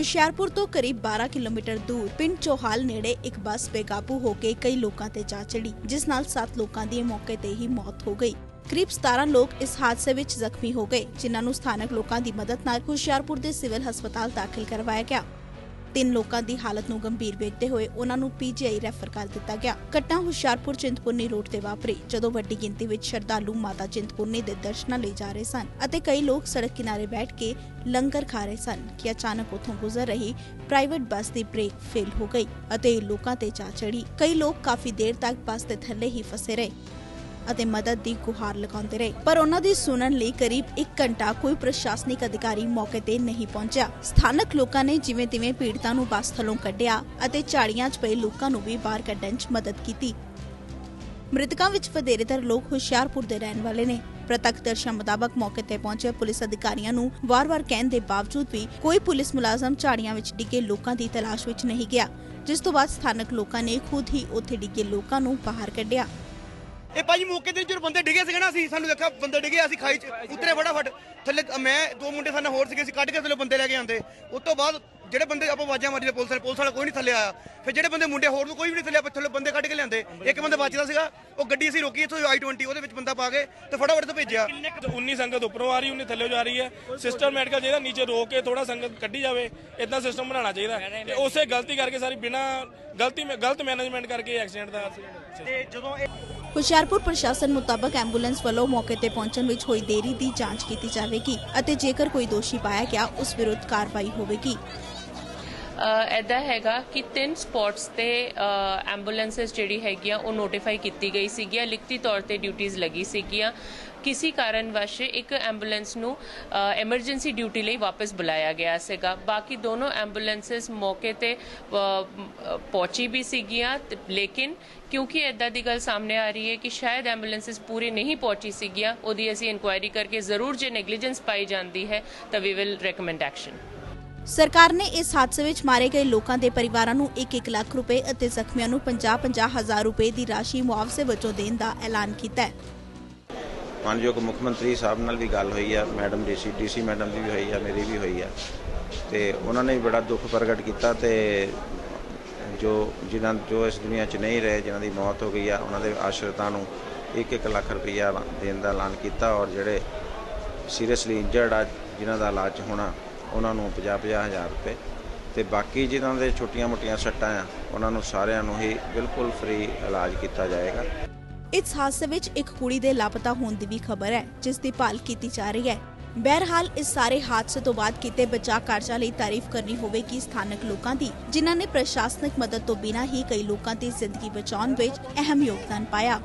ਹੁਸ਼ਿਆਰਪੁਰ ਤੋਂ ਕਰੀਬ 12 ਕਿਲੋਮੀਟਰ ਦੂਰ ਪਿੰਡ ਚੋਹਾਲ ਨੇੜੇ ਇੱਕ ਬੱਸ ਬੇਕਾਬੂ ਹੋ ਕੇ ਕਈ ਲੋਕਾਂ ਤੇ ਜਾ ਚੜੀ, ਜਿਸ ਨਾਲ 7 ਲੋਕਾਂ ਦੀ ਮੌਕੇ ਤੇ ਹੀ ਮੌਤ ਹੋ ਗਈ। ਕਰੀਬ 17 ਲੋਕ ਇਸ ਹਾਦਸੇ ਵਿੱਚ ਜ਼ਖਮੀ ਹੋ ਗਏ, ਜਿਨ੍ਹਾਂ ਨੂੰ ਸਥਾਨਕ ਲੋਕਾਂ ਦੀ ਮਦਦ ਨਾਲ ਹੁਸ਼ਿਆਰਪੁਰ ਦੇ ਸਿਵਲ ਹਸਪਤਾਲ ਦਾਖਲ ਕਰਵਾਇਆ ਗਿਆ। ਤਿੰਨ ਲੋਕਾਂ ਦੀ ਹਾਲਤ ਨੂੰ ਗੰਭੀਰ ਵੇਖਦੇ ਹੋਏ ਉਹਨਾਂ ਨੂੰ ਪੀਜੀਆਈ ਰੈਫਰ ਕਰ ਦਿੱਤਾ ਗਿਆ। ਘਟਨਾ ਹੁਸ਼ਿਆਰਪੁਰ ਚਿੰਤਪੁਰਨੀ ਰੋਡ ਤੇ ਵਾਪਰੀ, ਜਦੋਂ ਵੱਡੀ ਗਿਣਤੀ ਵਿੱਚ ਸ਼ਰਧਾਲੂ ਮਾਤਾ ਚਿੰਤਪੁਰਨੀ ਦੇ ਦਰਸ਼ਨਾਂ ਲਈ ਜਾ ਰਹੇ ਸਨ ਅਤੇ ਕਈ ਲੋਕ ਸੜਕ ਕਿਨਾਰੇ ਬੈਠ ਕੇ ਲੰਗਰ ਖਾ ਰਹੇ ਸਨ ਕਿ ਅਚਾਨਕ ਉੱਥੋਂ ਗੁਜ਼ਰ ਰਹੀ ਪ੍ਰਾਈਵੇਟ ਬੱਸ ਦੀ ਬ੍ਰੇਕ ਫੇਲ ਹੋ ਗਈ ਅਤੇ ਲੋਕਾਂ ਤੇ ਜਾ ਚੜੀ ਕਈ ਲੋਕ ਕਾਫੀ ਦੇਰ ਤੱਕ ਬੱਸ ਦੇ ਥੱਲੇ ਹੀ ਫਸੇ ਰਹੇ। ਅਤੇ ਮਦਦ ਦੀ ਗੁਹਾਰ ਲਗਾਉਂਦੇ ਰਹੇ। ਪਰ ਉਹਨਾਂ ਦੀ ਸੁਣਨ ਲਈ ਕਰੀਬ 1 ਘੰਟਾ ਕੋਈ ਪ੍ਰਸ਼ਾਸਨਿਕ ਅਧਿਕਾਰੀ ਮੌਕੇ ਤੇ ਨਹੀਂ ਪਹੁੰਚਿਆ। ਸਥਾਨਕ ਲੋਕਾਂ ਨੇ ਜਿਵੇਂ ਤਿਵੇਂ ਪੀੜਤਾਂ ਨੂੰ ਬੱਸ ਥੱਲੋਂ ਕੱਢਿਆ ਅਤੇ ਝਾੜੀਆਂ 'ਚ ਪਏ ਲੋਕਾਂ ਨੂੰ ਵੀ ਬਾਹਰ ਕੱਢਣ 'ਚ ਮਦਦ ਕੀਤੀ। ਮ੍ਰਿਤਕਾਂ ਵਿੱਚ ਵਧੇਰੇਤਰ ਲੋਕ ਹੁਸ਼ਿਆਰਪੁਰ ਦੇ ਰਹਿਣ ਵਾਲੇ ਨੇ। ਪ੍ਰਤੱਖਦਰਸ਼ੀਆਂ ਮੁਤਾਬਕ ਮੌਕੇ ਤੇ ਪਹੁੰਚੇ ਪੁਲਿਸ ਅਧਿਕਾਰੀਆਂ ਨੂੰ ਵਾਰ-ਵਾਰ ਕਹਿਣ ਦੇ ਬਾਵਜੂਦ ਵੀ ਕੋਈ ਪੁਲਿਸ ਮੁਲਾਜ਼ਮ ਝਾੜੀਆਂ ਵਿੱਚ ਡਿੱਗੇ ਲੋਕਾਂ ਦੀ ਤਲਾਸ਼ ਵਿੱਚ ਨਹੀਂ ਗਿਆ, ਜਿਸ ਤੋਂ ਬਾਅਦ ਸਥਾਨਕ ਲੋਕਾਂ ਨੇ ਖੁਦ ਹੀ ਉੱਥੇ ਡਿੱਗੇ ਲੋਕਾਂ ਨੂੰ ਬਾਹਰ ਕੱਢਿਆ। ਇਹ ਭਾਜੀ ਮੌਕੇ ਤੇ ਜਦੋਂ ਬੰਦੇ ਡਿੱਗੇ ਸੀਗੇ ਨਾ, ਅਸੀਂ ਸਾਨੂੰ ਦੇਖਿਆ ਬੰਦੇ ਡਿੱਗੇ, ਅਸੀਂ ਖਾਈ ਚ, ਉਤਰੇ ਫਟਾਫਟ। ਥੱਲੇ, ਮੈਂ, ਦੋ ਮੁੰਡੇ ਸਾਨੂੰ ਹੋਰ ਸੀਗੇ, ਅਸੀਂ ਕੱਢ ਕੇ ਥੱਲੇ ਬੰਦੇ ਲੈ ਕੇ ਆਂਦੇ ਉਸ ਤੋਂ ਬਾਅਦ ਜਿਹੜੇ ਬੰਦੇ ਆਪਾਂ ਆਵਾਜ਼ਾਂ ਮਾਰੀ ਪੁਲਿਸ ਵਾਲੇ ਪੁਲਿਸ ਵਾਲਾ ਕੋਈ ਨਹੀਂ ਥੱਲੇ ਆਇਆ। ਫਿਰ ਜਿਹੜੇ ਬੰਦੇ ਮੁੰਡੇ ਹੋਰ ਨੂੰ ਕੋਈ ਵੀ ਨਹੀਂ ਥੱਲੇ ਆਪਾਂ ਥੱਲੇ ਬੰਦੇ ਕੱਢ ਕੇ ਲਿਆਂਦੇ। ਇੱਕ ਬੰਦਾ ਬਚਦਾ ਸੀਗਾ ਉਹ ਗੱਡੀ ਅਸੀਂ ਰੋਕੀ ਇੱਥੋਂ i20 ਉਹਦੇ ਵਿੱਚ ਬੰਦਾ ਪਾ ਕੇ ਤੇ ਫਟਾਫਟ ਤੋਂ ਭੇਜਿਆ। 19 ਸੰਗਤ ਉੱਪਰੋਂ ਆ ਰਹੀ 19 ਥੱਲੇ ਜਾ ਰਹੀ ਹੈ। ਸਿਸਟਮ ਮੈਡੀਕਲ ਜਿਹੜਾ ਨੀਚੇ ਰੋਕ ਕੇ ਥੋੜਾ ਸੰਗਤ ਕੱਢੀ ਜਾਵੇ ਇਦਾਂ ਸਿਸਟਮ ਬਣਾਉਣਾ ਚਾਹੀਦਾ। ਤੇ ਉਸੇ ਗਲਤੀ ਕਰਕੇ ਸਾਰੀ ਬਿਨਾ ਗਲਤੀ ਗਲਤ ਮੈਨੇਜਮੈਂਟ ਕਰਕੇ ਐਕਸੀਡੈਂਟ ਦਾ ਤੇ ਜਦੋਂ ਇਹ ਹੁਸ਼ਿਆਰਪੁਰ ਪ੍ਰਸ਼ਾਸਨ ਮੁਤਾਬਕ ਐਂਬੂਲੈਂਸ ਵੱਲੋਂ ਮੌਕੇ ਤੇ ਪਹੁੰਚਣ ਵਿੱਚ ਹੋਈ ਦੇਰੀ ਦੀ ਜਾਂਚ ਕੀਤੀ ਜਾਵੇਗੀ ਅਤੇ ਜੇਕਰ ਕੋਈ ਦੋਸ਼ੀ ਪਾਇਆ ਗਿਆ ਉਸ ਵਿਰੁੱਧ ਕਾਰਵਾਈ ਹੋਵੇਗੀ। ਐਦਾਂ ਹੈਗਾ ਕਿ ਤਿੰਨ ਸਪੌਟਸ ਤੇ ਐਂਬੂਲੈਂਸਸ ਜਿਹੜੀ ਹੈਗੀਆਂ, ਉਹ ਨੋਟੀਫਾਈ ਕੀਤੀ ਗਈ ਸੀਗੀਆਂ, ਲਿਖਤੀ ਤੌਰ ਤੇ ਡਿਊਟੀਆਂ ਲੱਗੀ ਸੀਗੀਆਂ। ਕਿਸੇ ਕਾਰਨ ਵਸ਼ ਇੱਕ ਐਂਬੂਲੈਂਸ ਨੂੰ ਐਮਰਜੈਂਸੀ ਡਿਊਟੀ ਲਈ ਵਾਪਸ ਬੁਲਾਇਆ ਗਿਆ ਸੀਗਾ। ਬਾਕੀ ਦੋਨੋਂ ਐਂਬੂਲੈਂਸਸ ਮੌਕੇ ਤੇ ਪਹੁੰਚੀ ਵੀ ਸੀਗੀਆਂ ਲੇਕਿਨ ਕਿਉਂਕਿ ਇਦਾਂ ਦੀ ਗੱਲ ਸਾਹਮਣੇ ਆ ਰਹੀ ਹੈ ਕਿ ਸ਼ਾਇਦ ਐਂਬੂਲੈਂਸਸ ਪੂਰੀ ਨਹੀਂ ਪਹੁੰਚੀ ਸੀਗੀਆਂ, ਉਹਦੀ ਅਸੀਂ ਇਨਕੁਆਇਰੀ ਕਰਕੇ ਜ਼ਰੂਰ ਜੇ ਨੈਗਲੀਜੈਂਸ ਪਾਈ ਜਾਂਦੀ ਹੈ, ਤਾਂ ਵੀ ਵਿਲ ਰეკਮੈਂਡ ਐਕਸ਼ਨ ਸਰਕਾਰ ਨੇ ਇਸ ਹਾਦਸੇ ਵਿੱਚ ਮਾਰੇ ਗਏ ਲੋਕਾਂ ਦੇ ਪਰਿਵਾਰਾਂ ਨੂੰ 1-1 ਲੱਖ ਰੁਪਏ ਅਤੇ ਜ਼ਖਮੀਆਂ ਨੂੰ 50-50 ਹਜ਼ਾਰ ਰੁਪਏ ਦੀ ਰਾਸ਼ੀ ਮੁਆਵਜ਼ੇ ਵਜੋਂ ਦੇਣ ਦਾ ਐਲਾਨ ਕੀਤਾ ਹੈ। ਮਾਨਯੋਗ ਮੁੱਖ ਮੰਤਰੀ ਸਾਹਿਬ ਨਾਲ ਵੀ ਗੱਲ ਹੋਈ ਆ, ਮੈਡਮ ਡੀਸੀ ਡੀਸੀ ਮੈਡਮ ਦੀ ਵੀ ਹੋਈ ਆ, ਮੇਰੀ ਵੀ ਹੋਈ ਆ। ਤੇ ਉਹਨਾਂ ਨੇ ਵੀ ਬੜਾ ਦੁੱਖ ਪ੍ਰਗਟ ਕੀਤਾ ਤੇ ਜੋ ਜਿਨ੍ਹਾਂ, ਜੋ ਇਸ ਦੁਨੀਆ 'ਚ ਨਹੀਂ ਰਹੇ, ਜਿਨ੍ਹਾਂ ਦੀ ਮੌਤ ਹੋ ਗਈ ਆ, ਉਹਨਾਂ ਦੇ ਆਸ਼ਰਿਤਾਂ ਨੂੰ 1-1 ਲੱਖ ਰੁਪਈਆ ਦੇਣ ਦਾ ਐਲਾਨ ਕੀਤਾ ਔਰ ਜਿਹੜੇ ਸੀਰੀਅਸਲੀ ਇੰਜਰਡ ਆ, ਜਿਨ੍ਹਾਂ ਦਾ ਇਲਾਜ ਹੋਣਾ ਉਹਨਾਂ ਨੂੰ 50-50 ਰੁਪਏ। ਤੇ ਬਾਕੀ ਜਿਨ੍ਹਾਂ ਦੇ ਛੋਟੀਆਂ-ਮੋਟੀਆਂ ਸੱਟਾਂ ਆ, ਉਹਨਾਂ ਨੂੰ ਸਾਰਿਆਂ ਨੂੰ ਹੀ ਬਿਲਕੁਲ ਫ੍ਰੀ ਇਲਾਜ ਕੀਤਾ ਜਾਏਗਾ। ਇਸ ਹਾਦਸੇ ਵਿੱਚ ਇੱਕ ਕੁੜੀ ਦੇ ਲਾਪਤਾ ਹੋਣ ਦੀ ਵੀ ਖਬਰ ਹੈ, ਜਿਸ ਦੀ ਭਾਲ ਕੀਤੀ ਜਾ ਰਹੀ ਹੈ। ਬਹਰਹਾਲ, ਇਸ ਸਾਰੇ ਹਾਦਸੇ ਤੋਂ ਬਾਅਦ ਕੀਤੇ ਬਚਾਅ ਕਾਰਜਾਂ ਲਈ ਤਾਰੀਫ ਕਰਨੀ ਹੋਵੇਗੀ ਸਥਾਨਕ ਲੋਕਾਂ ਦੀ, ਜਿਨ੍ਹਾਂ ਨੇ ਪ੍ਰਸ਼ਾਸਨਿਕ ਮਦਦ ਤੋਂ ਬਿਨਾਂ ਹੀ ਕਈ ਲੋਕਾਂ ਦੀ ਜ਼ਿੰਦਗੀ ਬਚਾਉਣ ਵਿੱਚ ਅਹਿਮ ਯੋਗਦਾਨ ਪਾਇਆ।